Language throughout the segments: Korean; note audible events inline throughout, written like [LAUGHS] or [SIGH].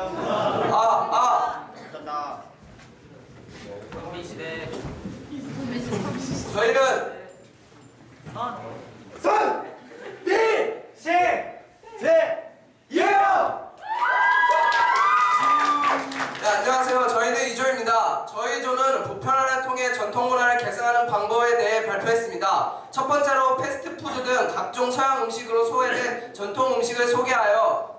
아, 아. 저희는 네, 안녕하세요. 저희는 이조입니다. 저희 조는 보편화를 통해 전통 문화를 계승하는 방법에 대해 발표했습니다. 첫 번째로 패스트푸드 등 각종 서양 음식으로 소외된 전통 음식을 소개하여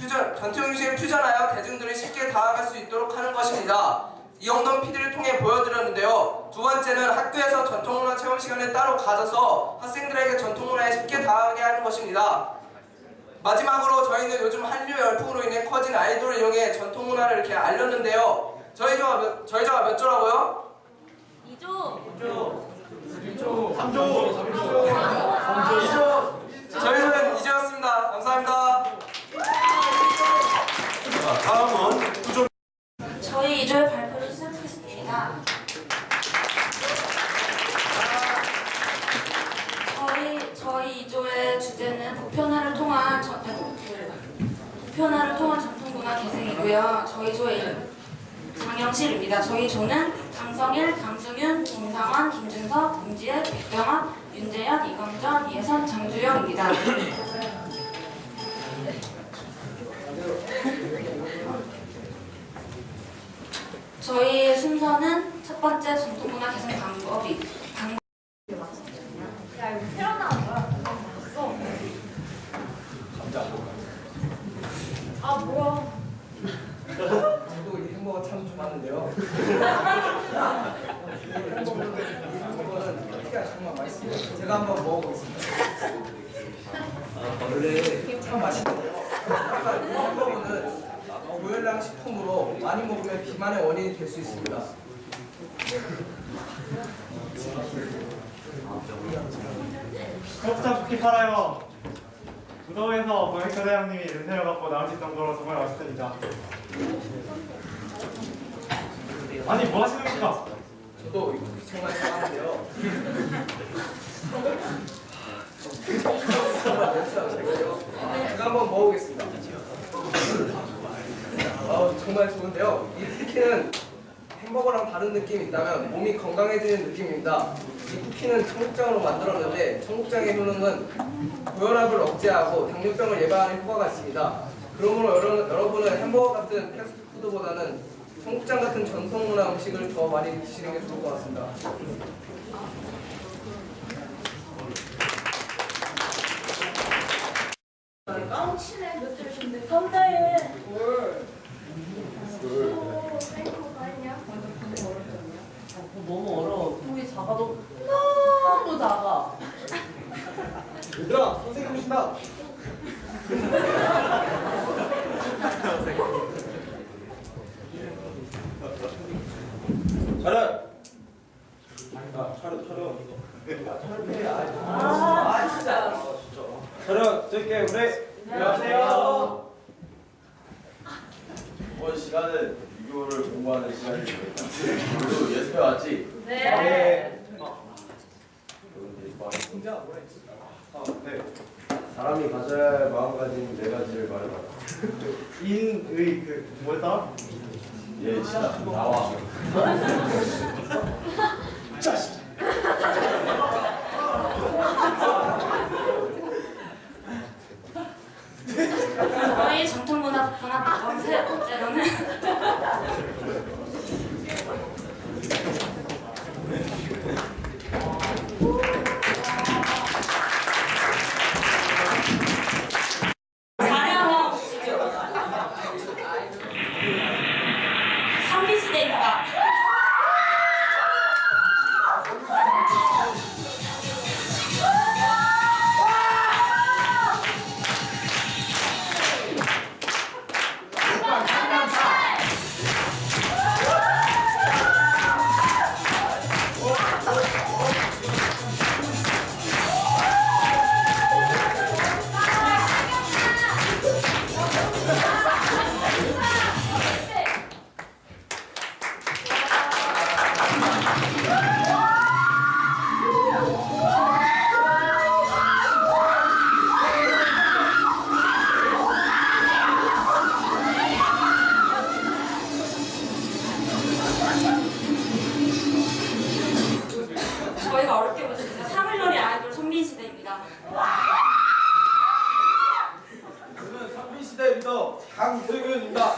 퓨전, 전통 음식을 퓨전하여 대중들이 쉽게 다가갈 수 있도록 하는 것입니다. 이영돈 PD를 통해 보여드렸는데요. 두 번째는 학교에서 전통문화 체험 시간을 따로 가져서 학생들에게 전통문화에 쉽게 다가가게 하는 것입니다. 마지막으로 저희는 요즘 한류 열풍으로 인해 커진 아이돌을 이용해 전통 문화를 이렇게 알렸는데요. 저희 조가 몇, 저희 조가 몇 조라고요? 2조 저희 조는 이제였습니다. 감사합니다. 다음은 구조 저희 2조의 발표를 시작하겠습니다. 저희 저희 2조의 주제는 보편화를 통한 전, 보편화를 통한 전통문화 계승이고요. 저희 조의 장영실입니다. 저희 조는 강성일, 강승윤, 김상환, 김준석, 김지혜, 백경아, 윤재현, 이광전, 이혜선, 장주영입니다. 저희 순서는 첫 번째 전통문화 개선 방법이 방야 이거 새로 나온 거야? 봤어? 아 뭐야? 저도 이 햄버거 참 좋아하는데요. 햄버거는 피가 정말 맛있습니다. 제가 한번 먹어보겠습니다. 원래 참 맛있는데요. 이 햄버거는 고열량 식품으로 많이 먹으면 비만의 원인이 될 수 있습니다. 곱창 쿠키 팔아요. 무더위에서 고객사 대장님이 은혜를 갖고 나오실 정도로 정말 맛있습니다. 아니 뭐 하시는 겁니까? 저도 정말 좋아하는데요. 제가 한번 먹어보겠습니다. 어, 정말 좋은데요. 이 쿠키는 햄버거랑 다른 느낌이 있다면 몸이 건강해지는 느낌입니다. 이 쿠키는 청국장으로 만들었는데 청국장의 효능은 고혈압을 억제하고 당뇨병을 예방하는 효과가 있습니다. 그러므로 여러, 여러분은 햄버거 같은 패스트푸드보다는 청국장 같은 전통 문화 음식을 더 많이 드시는 게 좋을 것 같습니다. 깡치네 몇 선다해 뭘? 오, 땡코가 아니야? 너무 어려워. 작아도 너무 작아. 얘들아, 선생님 오신다. 차렷. 아, 차렷, 차렷. 아, 진짜. 차렷, 짧게 우리. 안녕하세요. 이번 시간은 유교를 공부하는 시간이니까 모두 [LAUGHS] 예습해 왔지? 네. 네. 사람이 가져야 할 마음가짐 네 가지를 말해봐 인의 그 뭐였다? 예, 진짜 나와 [LAUGHS] 저희 전통문화 보편화 방법 세 번째로는 저는 선빈시대 리더 강승윤입니다.